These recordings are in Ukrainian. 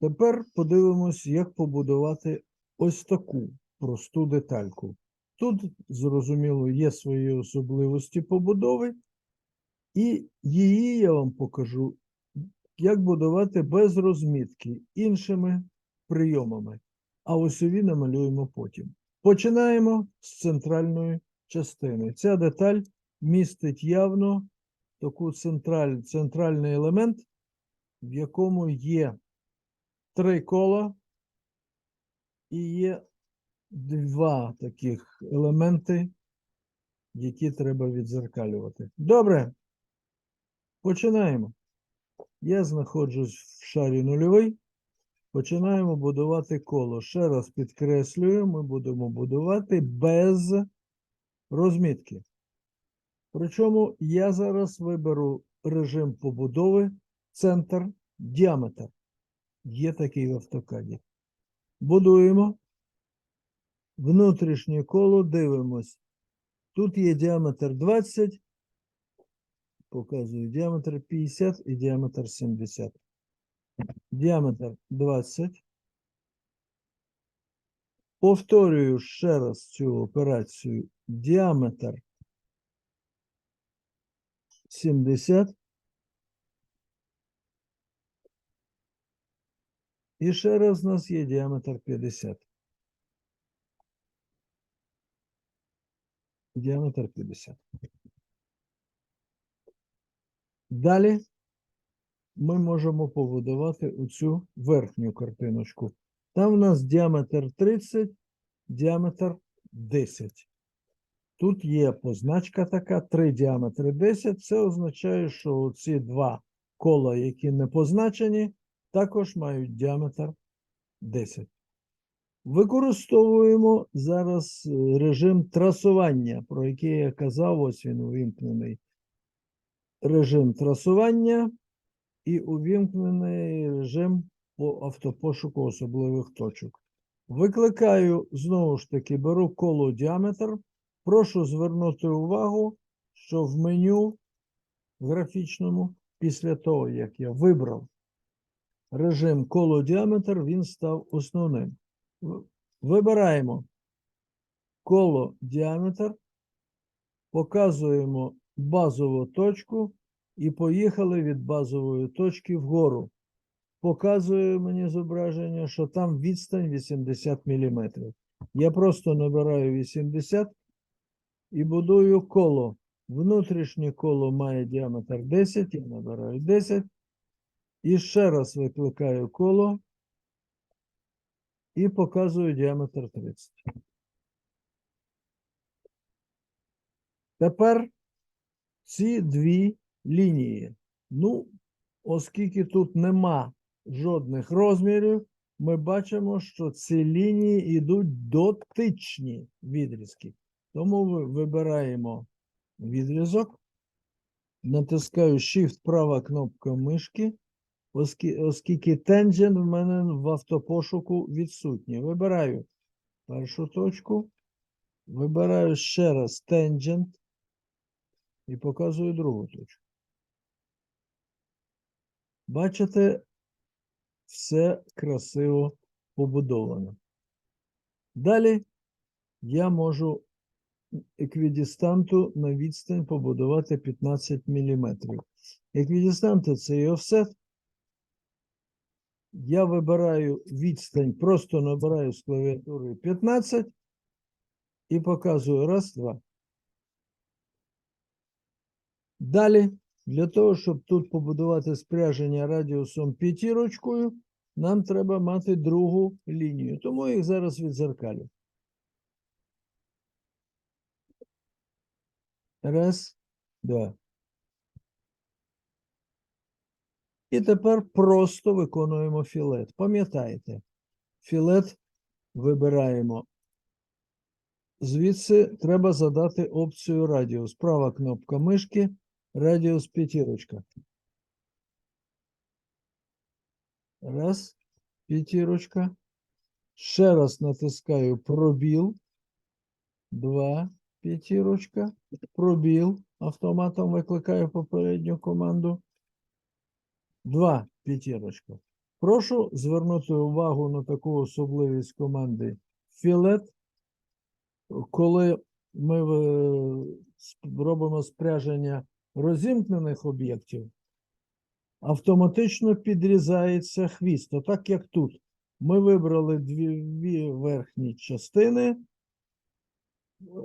Тепер подивимось, як побудувати ось таку просту детальку. Тут, зрозуміло, є свої особливості побудови, і її я вам покажу, як будувати без розмітки іншими прийомами. А осьові намалюємо потім. Починаємо з центральної частини. Ця деталь містить явно таку централь, центральний елемент, в якому є три кола і є два таких елементи, які треба відзеркалювати. Добре. Починаємо. Я знаходжусь в шарі нульовий. Починаємо будувати коло. Ще раз підкреслюю, ми будемо будувати без розмітки. Причому я зараз виберу режим побудови, центр, діаметр. Є такий в автокаді. Будуємо. Внутрішнє коло дивимось. Тут є діаметр 20. Показую діаметр 50 і діаметр 70. Діаметр 20. Повторюю ще раз цю операцію. Діаметр 70. І ще раз у нас є діаметр 50. Діаметр 50. Далі ми можемо побудувати оцю верхню картиночку. Там у нас діаметр 30, діаметр 10. Тут є позначка така, 3 діаметри 10. Це означає, що ці два кола, які не позначені, також мають діаметр 10. Використовуємо зараз е, режим трасування, про який я казав, ось він увімкнений. Режим трасування і увімкнений режим по автопошуку особливих точок. Викликаю, знову ж таки, беру коло діаметр. Прошу звернути увагу, що в меню графічному, після того, як я вибрав режим коло діаметр, він став основним. Вибираємо коло діаметр, показуємо базову точку і поїхали від базової точки вгору. Показує мені зображення, що там відстань 80 мм. Я просто набираю 80 і будую коло. Внутрішнє коло має діаметр 10, я набираю 10. І ще раз викликаю коло і показую діаметр 30. Тепер ці дві лінії. Ну, оскільки тут нема жодних розмірів, ми бачимо, що ці лінії йдуть дотичні відрізки. Тому ви вибираємо відрізок, натискаю Shift права кнопка мишки, оскільки тенджент в мене в автопошуку відсутній. Вибираю першу точку, вибираю ще раз тенджент і показую другу точку. Бачите, все красиво побудовано. Далі я можу еквідістанту на відстань побудувати 15 мм. Еквідістанти це і офсет. Я вибираю відстань, просто набираю з клавіатури 15 і показую раз, два. Далі, для того, щоб тут побудувати спряження радіусом п'ятірочкою, нам треба мати другу лінію. Тому я їх зараз відзеркалю. Раз, два. І тепер просто виконуємо філет. Пам'ятаєте, філет вибираємо. Звідси треба задати опцію радіус. Права кнопка мишки, радіус п'ятірочка. Раз, п'ятірочка. Ще раз натискаю пробіл. Два, п'ятірочка. Пробіл. Автоматом викликаю попередню команду. Два, п'ятірочка. Прошу звернути увагу на таку особливість команди філет. Коли ми е, робимо спряження розімкнених об'єктів, автоматично підрізається хвіст. Отак як тут. Ми вибрали дві, дві верхні частини,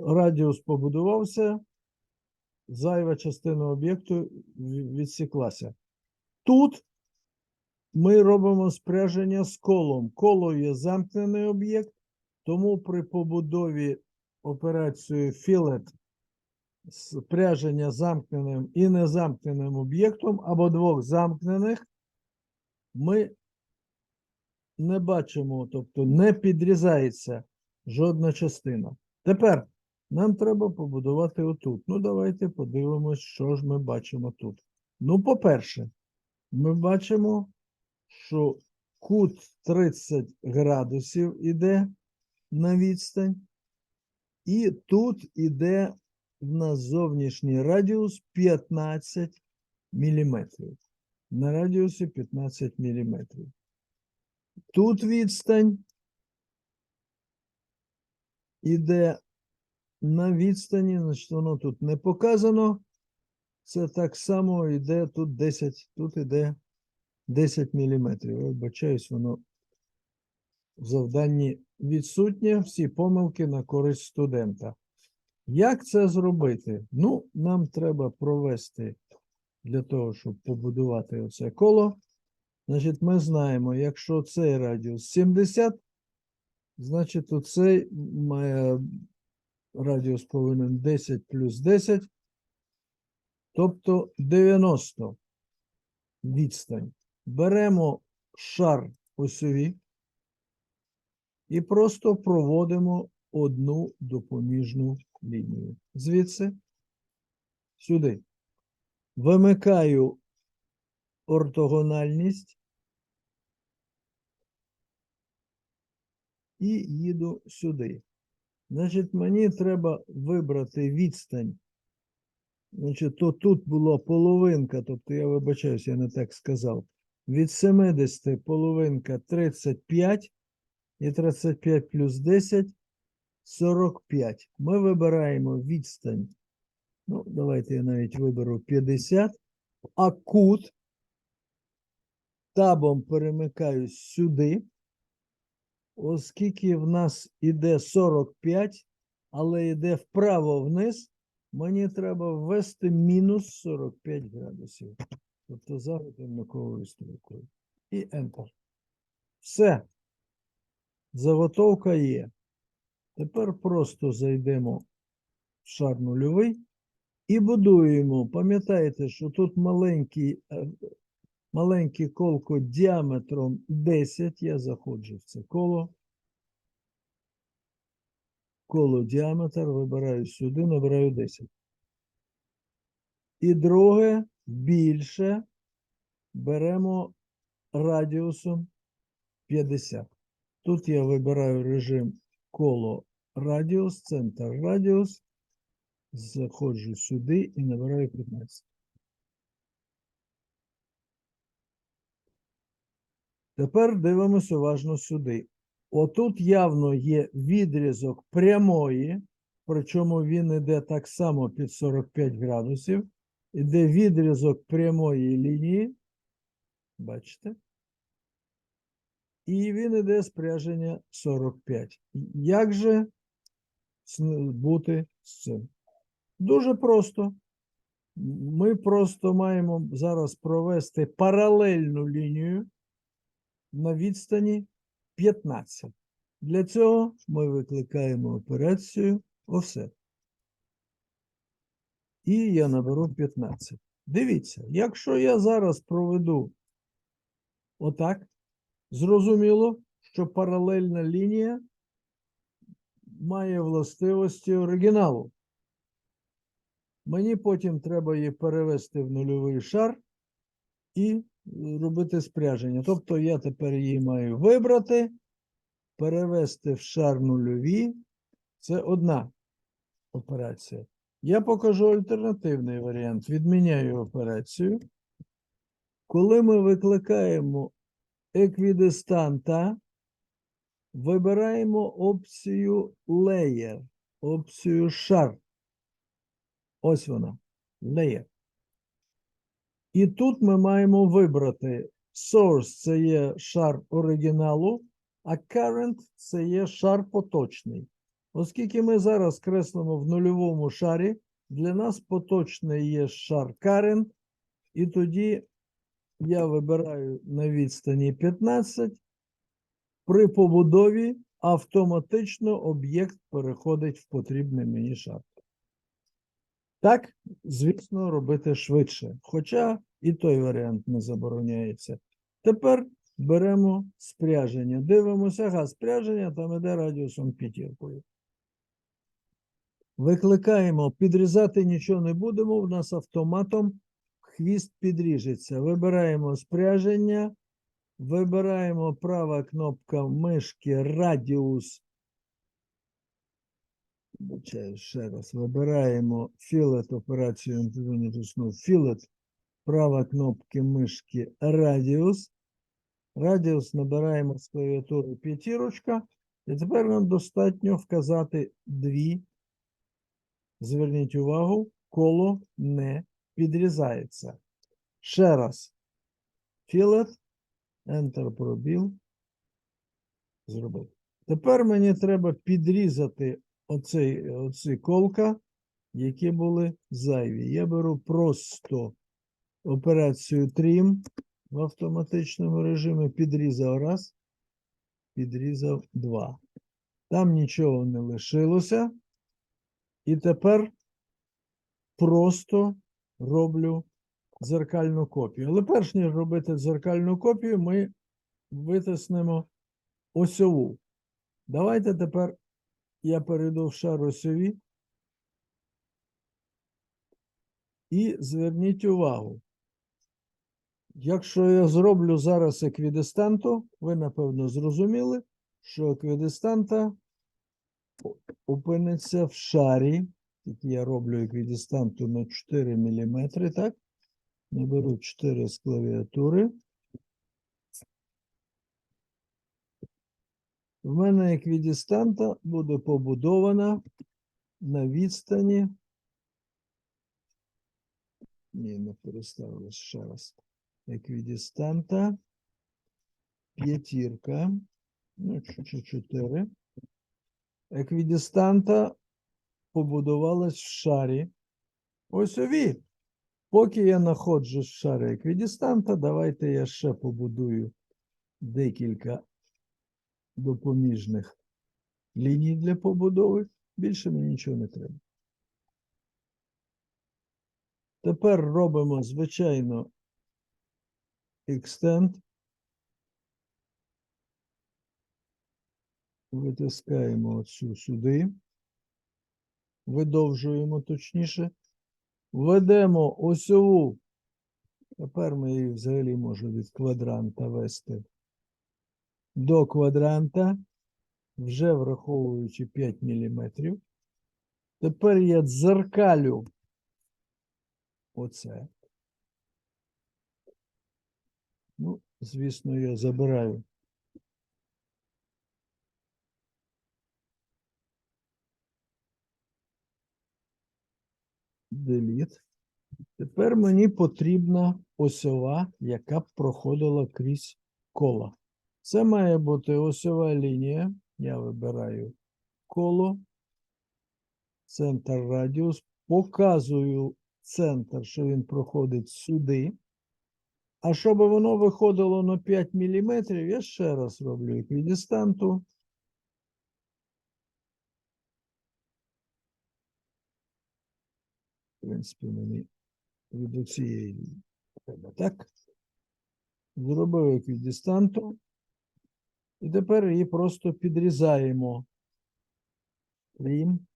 радіус побудувався, зайва частина об'єкту відсіклася. Тут ми робимо спряження з колом. Коло є замкнений об'єкт, тому при побудові операцією філет спряження замкненим і незамкненим об'єктом або двох замкнених ми не бачимо, тобто не підрізається жодна частина. Тепер нам треба побудувати отут. Ну, давайте подивимось, що ж ми бачимо тут. Ну, по-перше, ми бачимо, що кут 30 градусів іде на відстань, і тут іде в нас зовнішній радіус 15 мм. На радіусі 15 мм. Тут відстань іде на відстані, значить воно тут не показано. Це так само йде тут 10, тут іде 10 мм. Вибачаюсь, воно в завданні відсутнє. Всі помилки на користь студента. Як це зробити? Ну, нам треба провести для того, щоб побудувати оце коло. Значить, ми знаємо, якщо цей радіус 70, значить оцей радіус повинен 10 плюс 10, тобто 90 відстань. Беремо шар осьові і просто проводимо одну допоміжну лінію. Звідси сюди. Вимикаю ортогональність і їду сюди. Значить, мені треба вибрати відстань. Значить, то тут була половинка, тобто я вибачаюсь, я не так сказав. Від 70 половинка 35 і 35 плюс 10 45. Ми вибираємо відстань. Ну, давайте я навіть виберу 50, а кут табом перемикаюсь сюди, оскільки в нас іде 45, але йде вправо вниз, мені треба ввести мінус 45 градусів. Тобто за годинниковою стрілкою. І Enter. Все. Заготовка є. Тепер просто зайдемо в шар нульовий і будуємо. Пам'ятаєте, що тут маленький, е, маленьке колко діаметром 10. Я заходжу в це коло. Коло діаметр вибираю сюди, набираю 10. І друге більше беремо радіусом 50. Тут я вибираю режим коло радіус, центр радіус. Заходжу сюди і набираю 15. Тепер дивимося уважно сюди. Отут явно є відрізок прямої, причому він іде так само під 45 градусів. Іде відрізок прямої лінії. Бачите? І він іде спряження 45. Як же бути з цим? Дуже просто. Ми просто маємо зараз провести паралельну лінію на відстані 15. Для цього ми викликаємо операцію offset. І я наберу 15. Дивіться, якщо я зараз проведу отак, зрозуміло, що паралельна лінія має властивості оригіналу. Мені потім треба її перевести в нульовий шар і робити спряження. Тобто я тепер її маю вибрати, перевести в шар нульові. Це одна операція. Я покажу альтернативний варіант. Відміняю операцію. Коли ми викликаємо еквідистанта вибираємо опцію Layer, опцію шар. Ось вона. Layer. І тут ми маємо вибрати source це є шар оригіналу, а current це є шар поточний. Оскільки ми зараз креслимо в нульовому шарі, для нас поточний є шар current, і тоді я вибираю на відстані 15. При побудові автоматично об'єкт переходить в потрібний мені шар. Так, звісно, робити швидше. Хоча і той варіант не забороняється. Тепер беремо спряження. Дивимося, ага, спряження там іде радіусом п'ятіркою. Викликаємо, підрізати нічого не будемо, у нас автоматом хвіст підріжеться. Вибираємо спряження, вибираємо права кнопка мишки радіус. Вибачаю, ще раз. Вибираємо філет операцію натиснув філет, права кнопки мишки радіус. Радіус набираємо з клавіатури п'ятірочка. І тепер нам достатньо вказати дві. Зверніть увагу, коло не підрізається. Ще раз. Філет, Enter пробіл. Зробив. Тепер мені треба підрізати оцей, оці колка, які були зайві. Я беру просто операцію Trim в автоматичному режимі. Підрізав раз, підрізав два. Там нічого не лишилося. І тепер просто роблю дзеркальну копію. Але перш ніж робити дзеркальну копію, ми витиснемо осьову. Давайте тепер я перейду в шар осьові. І зверніть увагу. Якщо я зроблю зараз еквідистанту, ви, напевно, зрозуміли, що еквідистанта опиниться в шарі. Тільки я роблю еквідистанту на 4 мм, так? Наберу 4 з клавіатури. В мене еквідистанта буде побудована на відстані. Ні, не переставилось ще раз. Еквідистанта. П'ятірка. Ну, 4. Еквідистанта побудувалась в шарі. Осьові. Поки я знаходжу в шарі еквідистанта, давайте я ще побудую декілька допоміжних ліній для побудови. Більше мені нічого не треба. Тепер робимо, звичайно, extend. Витискаємо оцю сюди. Видовжуємо точніше. Введемо осьову. Тепер ми її взагалі можемо від квадранта вести до квадранта, вже враховуючи 5 мм. Тепер я дзеркалю оце. Ну, звісно, я забираю. Delete. Тепер мені потрібна осьова, яка б проходила крізь коло. Це має бути осьова лінія. Я вибираю коло, центр радіус, показую центр, що він проходить сюди. А щоб воно виходило на 5 мм, я ще раз роблю еквідистанту. В принципі, мені від цієї треба так. Зробив еквідистанту. І тепер її просто підрізаємо. Трім.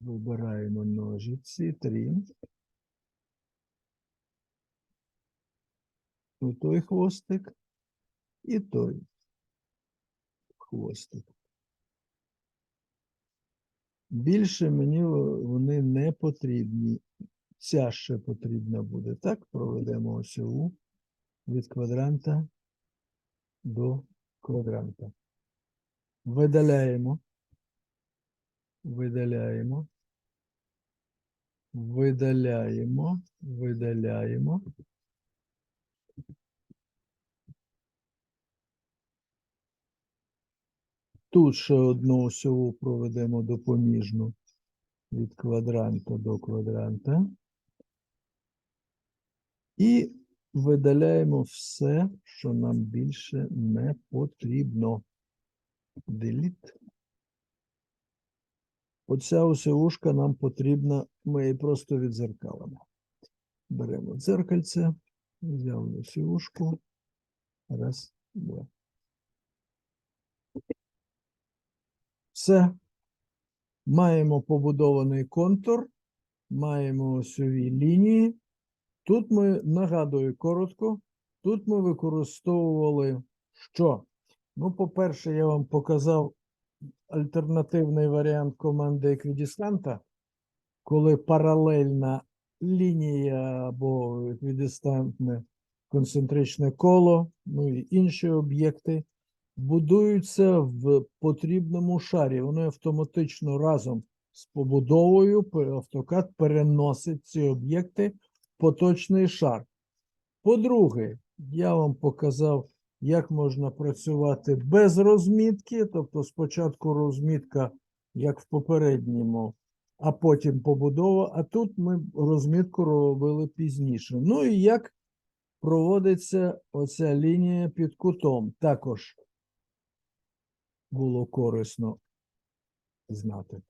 Вибираємо ножиці, трім. Ну, той хвостик і той хвостик. Більше мені вони не потрібні. Ця ще потрібна буде. Так, проведемо осьову. від квадранта до квадранта. Видаляємо. Видаляємо. Видаляємо. Видаляємо. Тут ще одну осьову проведемо допоміжну від квадранта до квадранта. І видаляємо все, що нам більше не потрібно. Delete. Оця осьовушка нам потрібна, ми її просто відзеркалимо. Беремо дзеркальце, взяли осьовушку. Раз, два. Все. Маємо побудований контур, маємо осьові лінії. Тут ми, нагадую коротко, тут ми використовували що? Ну, по-перше, я вам показав альтернативний варіант команди еквідістанта, коли паралельна лінія або еквідистантне концентричне коло, ну і інші об'єкти будуються в потрібному шарі. Вони автоматично разом з побудовою автокад переносить ці об'єкти поточний шар. По-друге, я вам показав, як можна працювати без розмітки, тобто спочатку розмітка, як в попередньому, а потім побудова. А тут ми розмітку робили пізніше. Ну і як проводиться оця лінія під кутом. Також було корисно знати.